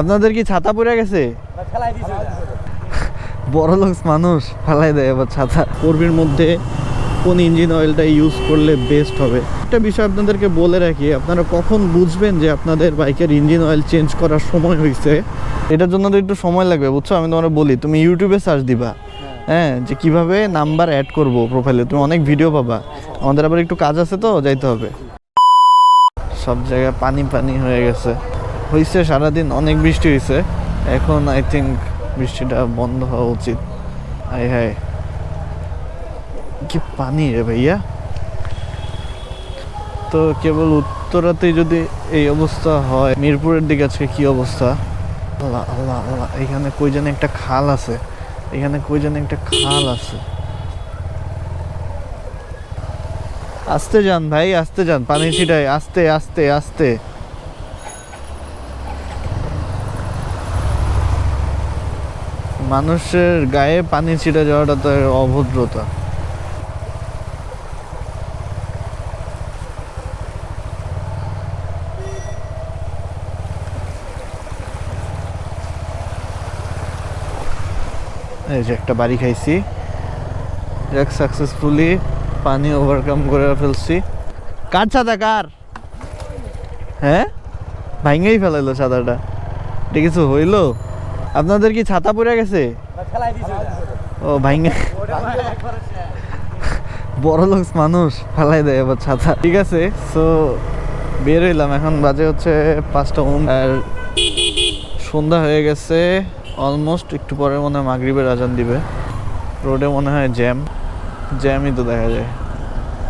আপনাদের কি ছাতা পড়ে গেছে? বড় লোক মানুষ ফালাই দেয় এবার ছাতা। কর্মীর মধ্যে কোন ইঞ্জিন অয়েলটা ইউজ করলে বেস্ট হবে? একটা বিষয় আপনাদেরকে বলে রাখি আপনারা কখন বুঝবেন যে আপনাদের বাইকের ইঞ্জিন অয়েল চেঞ্জ করার সময় হয়েছে এটার জন্য তো একটু সময় লাগবে বুঝছ? আমি তোমার বলি তুমি ইউটিউবে সার্চ দিবা। হ্যাঁ যে কীভাবে নাম্বার অ্যাড করব প্রোফাইলে তুমি অনেক ভিডিও পাবা। আমাদের আবার একটু কাজ আছে তো যাইতে হবে। সব জায়গায় পানি পানি হয়ে গেছে। হয়েছে সারাদিন অনেক বৃষ্টি হয়েছে এখন আই থিঙ্ক বৃষ্টিটা বন্ধ হওয়া উচিত। আই হাই। কি পানি রে ভাইয়া? তো কেবল উত্তরাতেই যদি এই অবস্থা হয়, মিরপুরের দিকে আজকে কি অবস্থা? আল্লাহ আল্লাহ আল্লাহ, এখানে কই জানি একটা খাল আছে। এখানে কই জানি একটা খাল আছে। আস্তে যান ভাই, আস্তে যান, পানি ছিটাই আস্তে আস্তে আস্তে। মানুষের গায়ে পানি ছিটে যাওয়াটা তো অভদ্রতা। এই যে একটা বাড়ি খাইছি। যাক সাকসেসফুলি পানি ওভারকাম করে ফেলছি। কার ছাতা, কার? হ্যাঁ? ভাঙেই ফেলাইলো ছাতাটা। এটা কিছু হইল? আপনাদের কি ছাতা পড়ে গেছে? ও ভাঙে বড় লোক মানুষ, ফালাই দেয় আবার ছাতা। ঠিক আছে সো বের হইলাম। এখন বাজে হচ্ছে পাঁচটা আর সন্ধ্যা হয়ে গেছে। অলমোস্ট একটু পরে মনে হয় মাগরিবের আজান দিবে। রোডে মনে হয় জ্যাম জ্যামই তো দেখা যায়।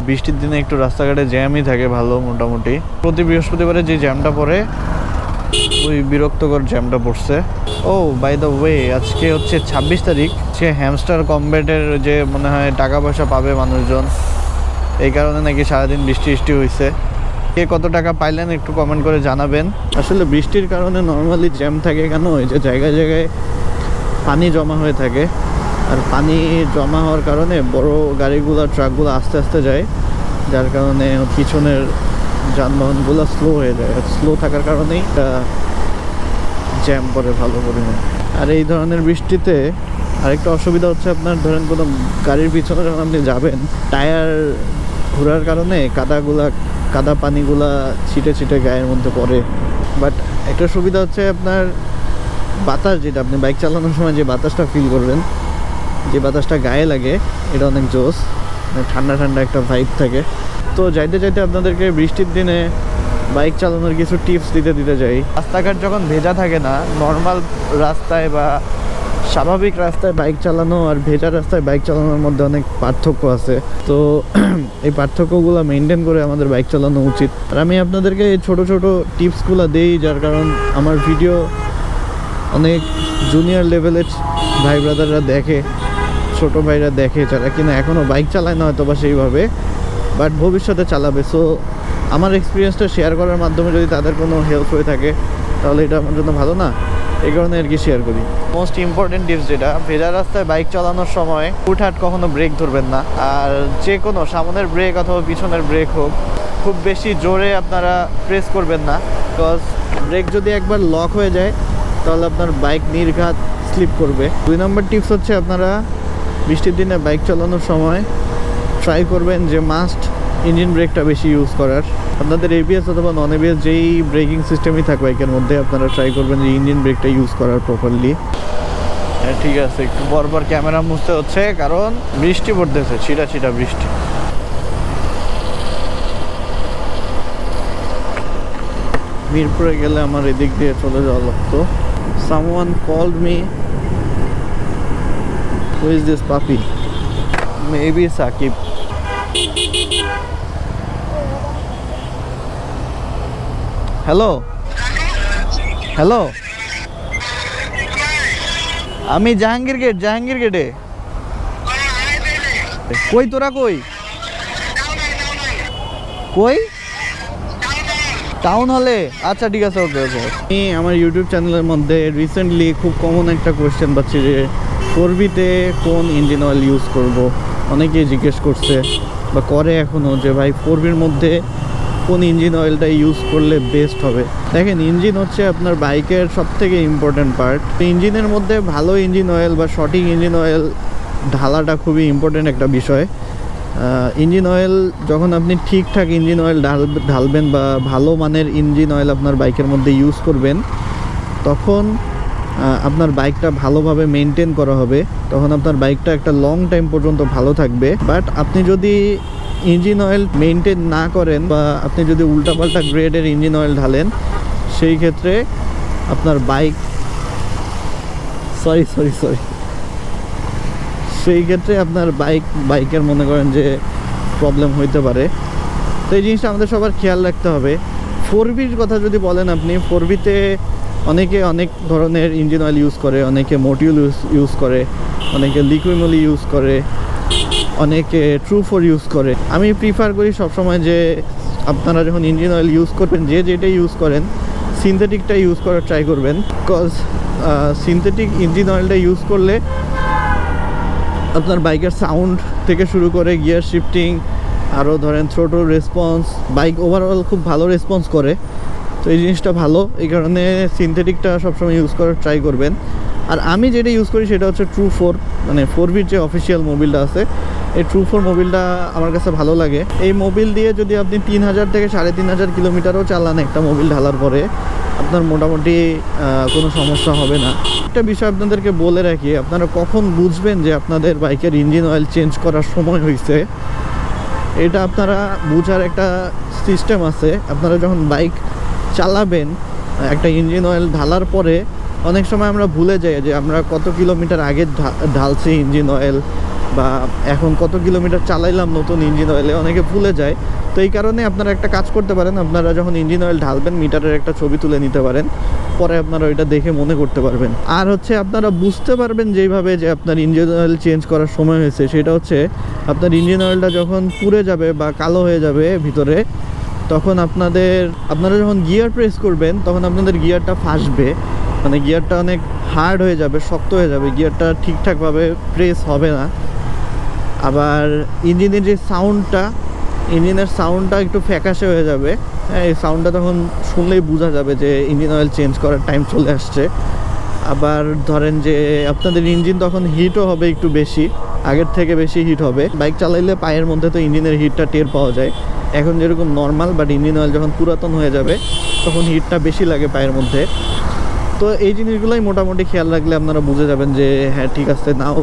বৃষ্টির দিনে একটু রাস্তাঘাটে জ্যামই থাকে ভালো, মোটামুটি। প্রতি বৃহস্পতিবারে যে জ্যামটা পড়ে ওই বিরক্তকর জ্যামটা পড়ছে। ও বাই দ্য ওয়ে আজকে হচ্ছে ছাব্বিশ তারিখ। সে হ্যামস্টার কমব্যাটের যে মনে হয় টাকা পয়সা পাবে মানুষজন, এই কারণে নাকি সারাদিন বৃষ্টি বৃষ্টি হয়েছে কে কত টাকা পাইলেন একটু কমেন্ট করে জানাবেন। আসলে বৃষ্টির কারণে নর্মালি জ্যাম থাকে কেন? ওই যে জায়গায় জায়গায় পানি জমা হয়ে থাকে। আর পানি জমা হওয়ার কারণে বড় গাড়িগুলো ট্রাকগুলো আস্তে আস্তে যায়। যার কারণে পিছনের যানবাহনগুলো স্লো হয়ে যায়। স্লো থাকার কারণেই জ্যাম পড়ে ভালো পরিমাণ আর এই ধরনের বৃষ্টিতে আরেকটা অসুবিধা হচ্ছে আপনার, ধরেন কোনো গাড়ির পিছনে যখন আপনি যাবেন, টায়ার ঘোরার কারণে কাদাগুলা, কাদা পানিগুলা ছিটে ছিটে গায়ের মধ্যে পড়ে। বাট একটা সুবিধা হচ্ছে আপনার বাতাস যেটা, আপনি বাইক চালানোর সময় যে বাতাসটা ফিল করবেন, যে বাতাসটা গায়ে লাগে, এটা অনেক জোস মানে ঠান্ডা ঠান্ডা একটা ভাইব থাকে। তো যাইতে যাইতে আপনাদেরকে বৃষ্টির দিনে বাইক চালানোর কিছু টিপস দিতে দিতে যাই। রাস্তাঘাট যখন ভেজা থাকে না নর্মাল রাস্তায় বা স্বাভাবিক রাস্তায় বাইক চালানো আর ভেজা রাস্তায় বাইক চালানোর মধ্যে অনেক পার্থক্য আছে। তো এই পার্থক্যগুলো মেনটেন করে আমাদের বাইক চালানো উচিত। আর আমি আপনাদেরকে এই ছোটো ছোটো টিপসগুলো দেই, যার কারণ আমার ভিডিও অনেক জুনিয়র লেভেলের ভাই ব্রাদাররা দেখে, ছোট ভাইরা দেখে, যারা কিনা এখনও বাইক চালায় না হয়তো বা সেইভাবে। বাট ভবিষ্যতে চালাবে। সো আমার এক্সপিরিয়েন্সটা শেয়ার করার মাধ্যমে যদি তাদের কোনো হেল্প হয়ে থাকে, তাহলে এটা আমার জন্য ভালো না। এই কারণে আর কি শেয়ার করি। মোস্ট ইম্পর্টেন্ট টিপস যেটা, ভেজা রাস্তায় বাইক চালানোর সময় হুটহাট কখনো ব্রেক ধরবেন না। আর যে কোনো, সামনের ব্রেক অথবা পিছনের ব্রেক হোক, খুব বেশি জোরে আপনারা প্রেস করবেন না। বিকজ ব্রেক যদি একবার লক হয়ে যায়, তাহলে আপনার বাইক নির্ঘাত স্লিপ করবে। দুই নম্বর টিপস হচ্ছে আপনারা বৃষ্টির দিনে বাইক চালানোর সময় ট্রাই করবেন যে মাস্ট ইঞ্জিন ব্রেকটা বেশি ইউজ করার। আপনাদের এবিএস অথবা নন এবিএস যেই ব্রেকিং সিস্টেমই থাক বাইকের মধ্যে আপনারা ট্রাই করবেন যে ইঞ্জিন ব্রেকটা ইউজ করার প্রপারলি হ্যাঁ ঠিক আছে। একটু পরপর ক্যামেরা মুছতে হচ্ছে কারণ বৃষ্টি পড়তেছে ছিটা ছিটা বৃষ্টি। মিরপুরে গেলে আমার এদিক দিয়ে চলে যাওয়া লাগতো। Someone called me who is this puppy maybe Shakib. Hello? Hello? আমি জাহাঙ্গীর গেট, জাহাঙ্গীর গেটে। কই তোরা কই? কই? টাউন হলে? আচ্ছা ঠিক আছে, ওকে ওকে। আমি আমার ইউটিউব চ্যানেলের মধ্যে রিসেন্টলি খুব কমন একটা কোয়েশ্চেন পাচ্ছি যে ফোরবিতে কোন ইঞ্জিন অয়েল ইউজ করব? অনেকেই জিজ্ঞেস করছে বা করে এখনও যে ভাই করবির মধ্যে কোন ইঞ্জিন অয়েলটা ইউজ করলে বেস্ট হবে। দেখেন, ইঞ্জিন হচ্ছে আপনার বাইকের সব থেকে ইম্পর্টেন্ট পার্ট ইঞ্জিনের মধ্যে ভালো ইঞ্জিন অয়েল বা সঠিক ইঞ্জিন অয়েল ঢালাটা খুবই ইম্পর্টেন্ট একটা বিষয়। ইঞ্জিন অয়েল যখন আপনি ঠিকঠাক ইঞ্জিন অয়েল ঢাল, ঢালবেন বা ভালো মানের ইঞ্জিন অয়েল আপনার বাইকের মধ্যে ইউজ করবেন, তখন আপনার বাইকটা ভালোভাবে মেনটেন করা হবে। তখন আপনার বাইকটা একটা লং টাইম পর্যন্ত ভালো থাকবে। বাট আপনি যদি ইঞ্জিন অয়েল মেনটেন না করেন বা আপনি যদি উল্টাপাল্টা গ্রেডের ইঞ্জিন অয়েল ঢালেন, সেই ক্ষেত্রে আপনার বাইক সরি সরি সরি। সেই ক্ষেত্রে আপনার বাইক, বাইকের মনে করেন যে প্রবলেম হইতে পারে। তো এই জিনিসটা আমাদের সবার খেয়াল রাখতে হবে। ফোর বির কথা যদি বলেন আপনি ফোর বিতে অনেকে অনেক ধরনের ইঞ্জিন অয়েল ইউজ করে, অনেকে মোটিউল ইউজ করে, অনেকে লিকুইমলি ইউজ করে অনেকে ট্রু ফোর ইউজ করে। আমি প্রিফার করি সবসময় যে আপনারা যখন ইঞ্জিন অয়েল ইউজ করবেন, যে যেটা ইউজ করেন সিনথেটিকটা ইউজ করার ট্রাই করবেন। বিকজ সিনথেটিক ইঞ্জিন অয়েলটা ইউজ করলে আপনার বাইকের সাউন্ড থেকে শুরু করে গিয়ার শিফটিং আরও ধরেন থ্রোটো রেসপন্স বাইক ওভারঅল খুব ভালো রেসপন্স করে। তো এই জিনিসটা ভালো, এই কারণে সিনথেটিকটা সবসময় ইউজ করার ট্রাই করবেন। আর আমি যেটা ইউজ করি সেটা হচ্ছে ট্রু ফোর মানে ফোর বির যে অফিসিয়াল মোবিলটা আছে এই ট্রু ফোর মোবিলটা আমার কাছে ভালো লাগে। এই মোবিল দিয়ে যদি আপনি তিন হাজার থেকে সাড়ে তিন হাজার কিলোমিটারও চালান একটা মোবিল ঢালার পরে, আপনার মোটামুটি কোনো সমস্যা হবে না। একটা বিষয় আপনাদেরকে বলে রাখি, আপনারা কখন বুঝবেন যে আপনাদের বাইকের ইঞ্জিন অয়েল চেঞ্জ করার সময় হয়েছে এটা আপনারা বোঝার একটা সিস্টেম আছে। আপনারা যখন বাইক চালাবেন, একটা ইঞ্জিন অয়েল ঢালার পরে, অনেক সময় আমরা ভুলে যাই যে আমরা কত কিলোমিটার আগে ঢালছি ইঞ্জিন অয়েল বা এখন কত কিলোমিটার চালাইলাম নতুন ইঞ্জিন অয়েলে অনেকে ভুলে যায়। তো এই কারণে আপনারা একটা কাজ করতে পারেন, আপনারা যখন ইঞ্জিন অয়েল ঢালবেন, মিটারের একটা ছবি তুলে নিতে পারেন, পরে আপনারা ওইটা দেখে মনে করতে পারবেন। আর হচ্ছে আপনারা বুঝতে পারবেন যেইভাবে যে আপনার ইঞ্জিন অয়েল চেঞ্জ করার সময় হয়েছে, সেটা হচ্ছে আপনার ইঞ্জিন অয়েলটা যখন পুড়ে যাবে বা কালো হয়ে যাবে ভিতরে, তখন আপনাদের, আপনারা যখন গিয়ার প্রেস করবেন, তখন আপনাদের গিয়ারটা ফাঁসবে। মানে গিয়ারটা অনেক হার্ড হয়ে যাবে, শক্ত হয়ে যাবে গিয়ারটা ঠিকঠাকভাবে প্রেস হবে না। আবার ইঞ্জিনের যে সাউন্ডটা ইঞ্জিনের সাউন্ডটা একটু ফ্যাকাশে হয়ে যাবে। হ্যাঁ এই সাউন্ডটা তখন শুনলেই বোঝা যাবে যে ইঞ্জিন অয়েল চেঞ্জ করার টাইম চলে আসছে। আবার ধরেন যে আপনাদের ইঞ্জিন তখন হিটও হবে একটু বেশি, আগের থেকে বেশি হিট হবে। বাইক চালাইলে পায়ের মধ্যে তো ইঞ্জিনের হিটটা টের পাওয়া যায়। এখন যেরকম নর্মাল বাট ইঞ্জিন অয়েল যখন পুরাতন হয়ে যাবে, তখন হিটটা বেশি লাগে পায়ের মধ্যে। তো এই জিনিসগুলোই মোটামুটি খেয়াল রাখলে আপনারা বুঝে যাবেন যে হ্যাঁ ঠিক আছে, now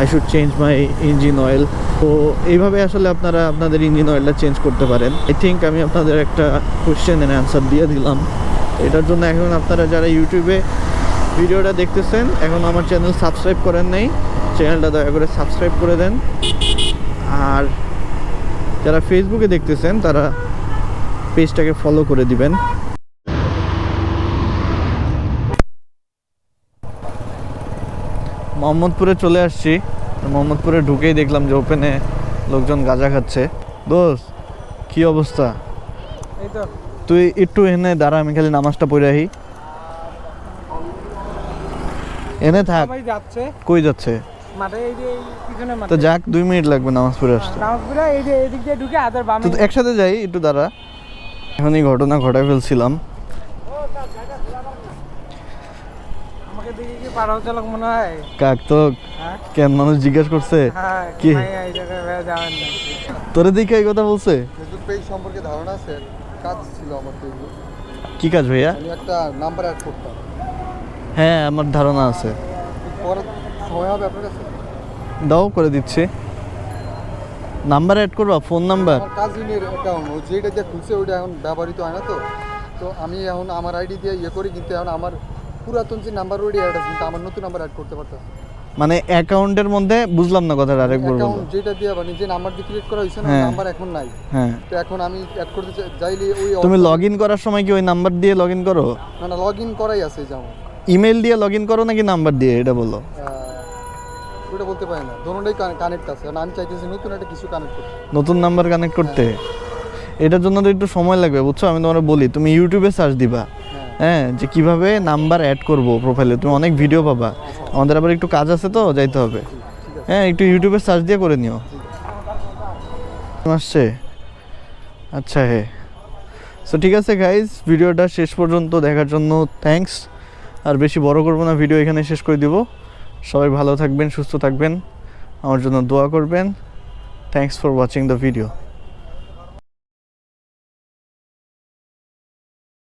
I should change my engine oil তো এইভাবে আসলে আপনারা আপনাদের ইঞ্জিন অয়েলটা চেঞ্জ করতে পারেন। আই থিঙ্ক আমি আপনাদের একটা কোয়েশ্চেন এর অ্যান্সার দিয়ে দিলাম। এটার জন্য এখন আপনারা যারা ইউটিউবে ভিডিওটা দেখতেছেন, এখন আমার চ্যানেল সাবস্ক্রাইব করেন নাই চ্যানেলটা দয়া করে সাবস্ক্রাইব করে দেন। আর যারা ফেসবুকে দেখতেছেন, তারা পেজটাকে ফলো করে দিবেন। মোহাম্মদপুরে চলে আসছি। মোহাম্মদপুরে ঢুকেই দেখলাম যে ওপেনে লোকজন গাঁজা খাচ্ছে। দোস্ত কি অবস্থা? তুই একটু এনে দাঁড়া আমি খালি নামাজটা পড়ে আহি। এনে থাক। কই যাচ্ছে? তো যাক দুই মিনিট লাগবে নামাজ পড়ে আসতে। নামাজপুরা এই যে এদিক দিয়ে ঢুকে হাতের বামে। তো একসাথে যাই একটু দাঁড়া। এখনই ঘটনা ঘটায় ফেলছিলাম আমাকে দেখে কি পার হতে লোক মনে হয় কাক তো হ্যাঁ? কেন মানুষ জিজ্ঞেস করছে? হ্যাঁ কি? তোরে দিকে এই কথা বলছে? ফেসবুক পেজ সম্পর্কে ধারণা আছে কাজ ছিল আমার ফেসবুক। কি কাজ ভাইয়া? আমি একটা নাম্বার অ্যাড করতাম। হ্যাঁ আমার ধারণা আছে। পরে সময় হবে আপনার কাছে? দাও করে দিচ্ছি। নাম্বার অ্যাড করবা ফোন নাম্বার আমার কাজিনের অ্যাকাউন্ট ও যেটা দিয়ে খুলছে ওইটা এখন ব্যবহৃত হয় না তো। তো আমি এখন আমার আইডি দিয়ে ইয়ে করি কিন্তু এখন আমার পুরাতন যে নাম্বার ওইটা অ্যাড আছে কিন্তু আমার নতুন নাম্বার অ্যাড করতে পারতেছি মানে অ্যাকাউন্টের মধ্যে বুঝলাম না কথাটা আরেকবার বলো অ্যাকাউন্ট যেটা দিয়ে মানে যে নাম্বার দিয়ে ক্রিয়েট করা হয়েছে না হ্যাঁ। নাম্বার এখন নাই। হ্যাঁ। তো এখন আমি অ্যাড করতে চাই- চাইলে ওই তুমি লগ ইন করার সময় কি ওই নাম্বার দিয়ে লগ ইন করো? না না লগ ইন করাই আছে যাও ইমেল দিয়ে লগ ইন করো নাকি নাম্বার দিয়ে এটা বলো। ওটা বলতে পারি না। দোনোটাই কানেক্ট আছে। কারণ আমি চাইতেছি নতুন একটা কিছু কানেক্ট করতে। নতুন নাম্বার কানেক্ট করতে। এটার জন্য তো একটু সময় লাগবে বুঝছ? আমি তোমার বলি তুমি ইউটিউবে সার্চ দিবা। হ্যাঁ যে কীভাবে নাম্বার অ্যাড করব প্রোফাইলে তুমি অনেক ভিডিও পাবা। আমাদের আবার একটু কাজ আছে তো, যাইতে হবে। হ্যাঁ একটু ইউটিউবে সার্চ দিয়ে করে নিও। আসছে? আচ্ছা হে। সো ঠিক আছে গাইজ ভিডিওটা শেষ পর্যন্ত দেখার জন্য থ্যাঙ্কস আর বেশি বড় করব না ভিডিও এখানে শেষ করে দিব। সবাই ভালো থাকবেন, সুস্থ থাকবেন। আমার জন্য দোয়া করবেন। Thanks for watching the video